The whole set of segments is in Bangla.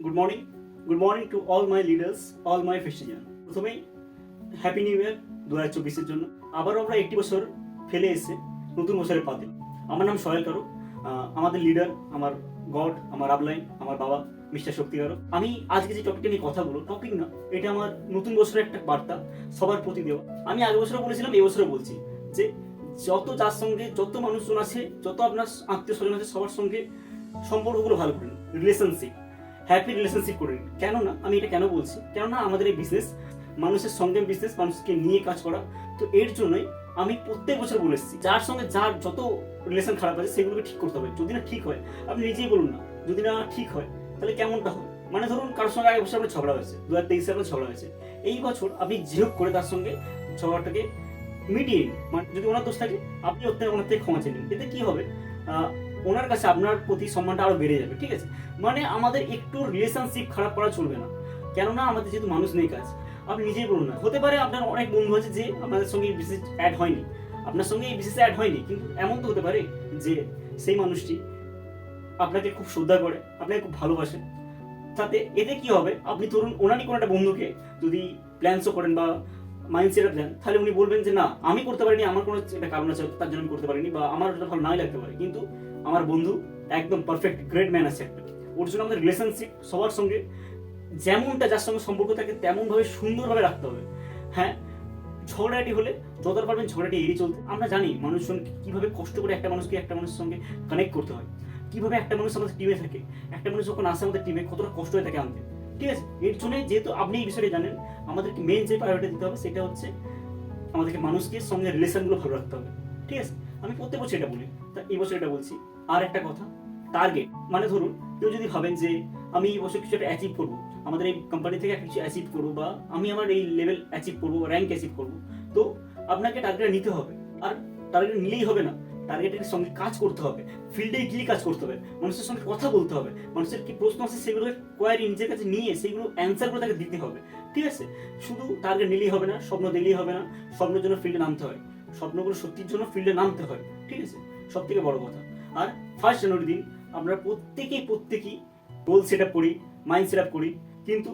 Good morning good morning to all my leaders all my ফেস্টিজান প্রথমেই হ্যাপি নিউ ইয়ার দু হাজার চব্বিশের জন্য। আবারও আমরা একটি বছর ফেলে এসে নতুন বছরের পাতে আমার নাম সহেল কারও। আমাদের লিডার আমার গড, আমার আপলাইন আমার বাবা, মিস্টার শক্তিকারক আমি আজকে যে টপিকটা নিয়ে কথা বলব টপিক না, এটা আমার নতুন বছরের একটা বার্তা, সবার প্রতি দেওয়া। আমি আগের বছরও বলেছিলাম, এই বছরও বলছি যে, যত যার সঙ্গে যত মানুষজন আছে, যত আপনার আত্মীয় স্বজন আছে, সবার সঙ্গে সম্পর্কগুলো ভালো করে রিলেশনশিপ হ্যাপি রিলেশনশিপ করে নিন। কেননা, আমি এটা কেন বলছি? কেননা, আমাদের এই বিজনেস মানুষের সঙ্গে বিজনেস মানুষকে নিয়ে কাজ করা, তো এর জন্যই আমি প্রত্যেক বছর বলে এসেছি, যার সঙ্গে যার যত রিলেশন খারাপ আছে, সেগুলোকে ঠিক করতে হবে। যদি না ঠিক হয়, আপনি নিজেই বলুন না, যদি না ঠিক হয়, তাহলে কেমনটা হবে? মানে ধরুন, কারোর সঙ্গে আগে বছর আপনার ঝগড়া হয়েছে, দু হাজার তেইশে আপনার ঝগড়া হয়েছে। এই বছর আপনি যে হোক করে তার সঙ্গে ঝগড়াটাকে মিটিয়ে নিন মানে যদি ওনার দোষ থাকে, আপনি ওর থেকে ওনার থেকে ক্ষমা চেয়ে নিন। এতে কি হবে? ওনার কাছে আপনার প্রতি সম্মানটা আরও বেড়ে যাবে, ঠিক আছে? মানে আমাদের একটু রিলেশনশিপ খারাপ করা চলবে না। কেননা আমাদের যেহেতু মানুষ নেই কাজ, আপনি নিজেই বলুন না। হতে পারে আপনার অনেক বন্ধু আছে যে আপনাদের সঙ্গে বিশেষ অ্যাড হয়নি। আপনার সঙ্গে এই বিশেষ অ্যাড হয়নি, কিন্তু এমন তো হতে পারে যে সেই মানুষটি আপনাকে খুব শ্রদ্ধা করে, আপনাকে খুব ভালোবাসে। তাতে এতে কি হবে? আপনি ধরুন ওনারই কোনো একটা বন্ধুকে যদি প্ল্যান শো করেন বা মাইন্ড প্ল্যান তাহলে উনি বলবেন যে, না, আমি করতে পারিনি, আমার কোনো একটা কারণ আছে, তার জন্য আমি করতে পারিনি বা আমার ওটা ভালো নাই লাগতে পারে। কিন্তু আমার বন্ধু, একদম পারফেক্ট গ্রেট ম্যান আছে একটা। ওর জন্য আমাদের রিলেশনশিপ সবার সঙ্গে যেমনটা যার সঙ্গে সম্পর্ক থাকে, তেমনভাবে সুন্দরভাবে রাখতে হবে। হ্যাঁ? ঝগড়াটি হলে যতটা পারবেন ঝগড়াটি এড়িয়ে চলতে। আমরা জানি মানুষজন কীভাবে কষ্ট করে একটা মানুষকে একটা মানুষের সঙ্গে কানেক্ট করতে হয়। কীভাবে একটা মানুষ আমাদের টিমে থাকে? একটা মানুষ যখন আসে আমাদের টিমে কতটা কষ্ট হয়ে থাকে আনতে। ঠিক আছে? এর জন্য যেহেতু আপনি এই বিষয়টা জানেন, আমাদেরকে মেন যে প্রায়োরিটি দিতে হবে, সেটা হচ্ছে আমাদেরকে মানুষকে সঙ্গে রিলেশনগুলো ভালো রাখতে হবে। ঠিক আছে? আমি প্রত্যেক বছর এটা বলি। তা এই বছর এটা বলছি। আর একটা কথা টার্গেট মানে ধরুন, কেউ যদি ভাবেন যে আমি এই বছর কিছু একটা অ্যাচিভ করব, আমাদের এই কোম্পানি থেকে কিছু অ্যাচিভ করব বা আমি আমার এই লেভেল অ্যাচিভ করব র্যাঙ্ক অ্যাচিভ করব, তো আপনাকে টার্গেট নিতে হবে। আর টার্গেট নিলেই হবে না। টার্গেটের সঙ্গে কাজ করতে হবে। ফিল্ডে গিয়ে কাজ করতে হবে। মানুষের সঙ্গে কথা বলতে হবে। মানুষের কি প্রশ্ন আছে সেগুলো কোয়ারি নিজের কাছে নিয়ে সেগুলো অ্যান্সারগুলো তাকে দিতে হবে। ঠিক আছে? শুধু টার্গেট নিলেই হবে না, স্বপ্ন দিলেই হবে না, স্বপ্নের জন্য ফিল্ডে নামতে হয়। স্বপ্নগুলো সত্যির জন্য ফিল্ডে নামতে হয়, ঠিক আছে? সব থেকে বড় কথা। আর ফার্স্ট জানুয়ারি দিন আমরা প্রত্যেকেই প্রত্যেকেই গোল সেট আপ করি মাইন্ড সেট আপ করি। কিন্তু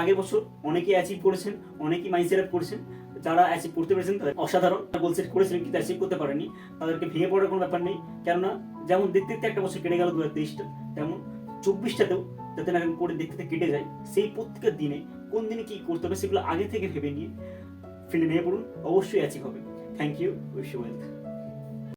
আগের বছর অনেকেই অ্যাচিভ করেছেন, অনেকেই মাইন্ড সেট আপ করেছেন। যারা অ্যাচিভ করতে পেরেছেন তাদের অসাধারণ গোল সেট করেছিলেন কিন্তু অ্যাচিভ করতে পারেনি তাদেরকে ভেঙে পড়ার কোনো ব্যাপার নেই। কেননা যেমন দেখতে দেখতে একটা বছর কেটে গেল দু হাজার তেইশটা, তেমন চব্বিশটাতেও যাতে না করে দেখতে দেখতে কেটে যায়, সেই প্রত্যেকের দিনে কোন দিনে কি করতে হবে সেগুলো আগে থেকে ভেবে নিয়ে ফিল্ডে নিয়ে পড়ুন, অবশ্যই অ্যাচিভ হবে। Thank you. Wish you well.